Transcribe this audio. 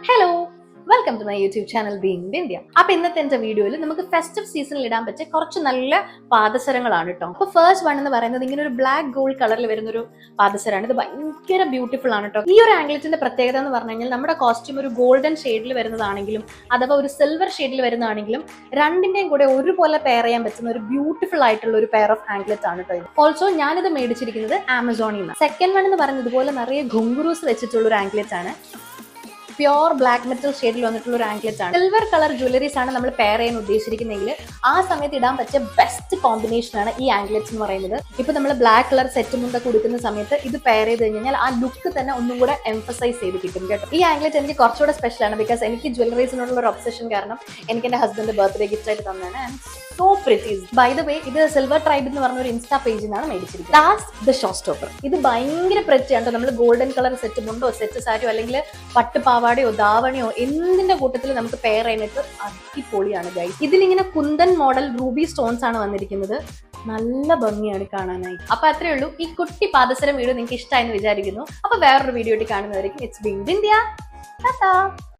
Hello welcome to my YouTube channel being India അപ്പൊ ഇന്നത്തെ എന്റെ വീഡിയോയിൽ നമുക്ക് ഫെസ്റ്റീവ് സീസണിൽ ഇടാൻ പറ്റിയ കുറച്ച് നല്ല പാദസരങ്ങളാണ് കേട്ടോ അപ്പൊ ഫസ്റ്റ് വൺ എന്ന് പറയുന്നത് ഇങ്ങനെ ഒരു ബ്ലാക്ക് ഗോൾഡ് കളറിൽ വരുന്ന ഒരു പാദസരാണ് ഇത് ഭയങ്കര ബ്യൂട്ടിഫുൾ ആണ് കേട്ടോ ഈ ഒരു ആംഗ്ലറ്റിന്റെ പ്രത്യേകത എന്ന് പറഞ്ഞു കഴിഞ്ഞാൽ നമ്മുടെ കോസ്റ്റ്യൂം ഒരു ഗോൾഡൻ ഷെയ്ഡിൽ വരുന്നതാണെങ്കിലും അഥവാ ഒരു സിൽവർ ഷെയ്ഡിൽ വരുന്നതാണെങ്കിലും രണ്ടിന്റെയും കൂടെ ഒരുപോലെ പെയർ ചെയ്യാൻ പറ്റുന്ന ഒരു ബ്യൂട്ടിഫുൾ ആയിട്ടുള്ള ഒരു പെയർ ഓഫ് ആംഗ്ലറ്റ് ആണ് കേട്ടോ ഇത്. ഓൾസോ ഞാനിത് മേടിച്ചിരിക്കുന്നത് ആമസോണിൽ നിന്ന് സെക്കൻഡ് വൺ എന്ന് പറയുന്നത് ഇതുപോലെ നിറയെ ഘുങ്കുറൂസ് വെച്ചിട്ടുള്ള ഒരു ആംഗ്ലറ്റ് ആണ്. പ്യോർ ബ്ലാക്ക് മെറ്റൽ ഷെയ്ഡിൽ വന്നിട്ടുള്ള ഒരു ആംഗ്ലറ്റ് ആണ്. സിൽവർ കളർ ജ്വല്ലറീസ് ആണ് നമ്മൾ പെയർ ചെയ്യാൻ ഉദ്ദേശിച്ചിരിക്കുന്നെങ്കിൽ ആ സമയത്ത് ഇടാൻ പറ്റിയ ബെസ്റ്റ് കോമ്പിനേഷൻ ആണ് ഈ ആംഗ്ലറ്റ്സ് എന്ന് പറയുന്നത്. ഇപ്പൊ നമ്മൾ ബ്ലാക്ക് കളർ സെറ്റ് മുണ്ടൊക്കെ കൊടുക്കുന്ന സമയത്ത് ഇത് പെയർ ചെയ്ത് കഴിഞ്ഞാൽ ആ ലുക്ക് തന്നെ ഒന്നും കൂടെ എംഫസൈസ് ചെയ്ത് കിട്ടും കേട്ടോ. ഈ ആംഗ്ലറ്റ് എനിക്ക് കുറച്ചുകൂടെ സ്പെഷ്യൽ ആണ് ബിക്കോസ് എനിക്ക് ജ്വല്ലറീസിനോടുള്ള ഒരു ഒബ്സഷൻ കാരണം എനിക്ക് എന്റെ ഹസ്ബൻഡ് ബർത്ത്ഡേ ഗിഫ്റ്റ് ആയിട്ട് തന്നാണ് so pretty by the way ഇത് സിൽവർ ട്രൈബ് എന്ന് പറഞ്ഞ ഒരു ഇൻസ്റ്റാ പേജിൽ നിന്നാണ് മേടിച്ചിരിക്കുന്നത്. ലാസ്റ്റ് ദ ഷോ സ്റ്റോപ്പർ ഇത് ഭയങ്കര ആണ്. നമ്മൾ ഗോൾഡൻ കളർ സെറ്റ് മുണ്ടോ സെറ്റ് സാരിയോ അല്ലെങ്കിൽ പട്ടുപാവാടയോ ധാവണിയോ എന്തിന്റെ കൂട്ടത്തിൽ നമുക്ക് പെയർ ചെയ്യുന്നിട്ട് അടിപൊളിയാണ് ഗൈസ് ഇതിലിങ്ങനെ കുന്തൻ മോഡൽ റൂബി സ്റ്റോൺസ് ആണ് വന്നിരിക്കുന്നത്. നല്ല ഭംഗിയാണ് കാണാനായി അപ്പൊ അത്രേ ഉള്ളൂ. ഈ കുട്ടി പാദസരം വീഡിയോ നിങ്ങൾക്ക് ഇഷ്ടമായെന്ന് വിചാരിക്കുന്നു. അപ്പൊ വേറൊരു വീഡിയോ ആയിട്ട് കാണുന്നതായിരിക്കും ഇറ്റ്സ് ബീങ് ഇന്ത്യ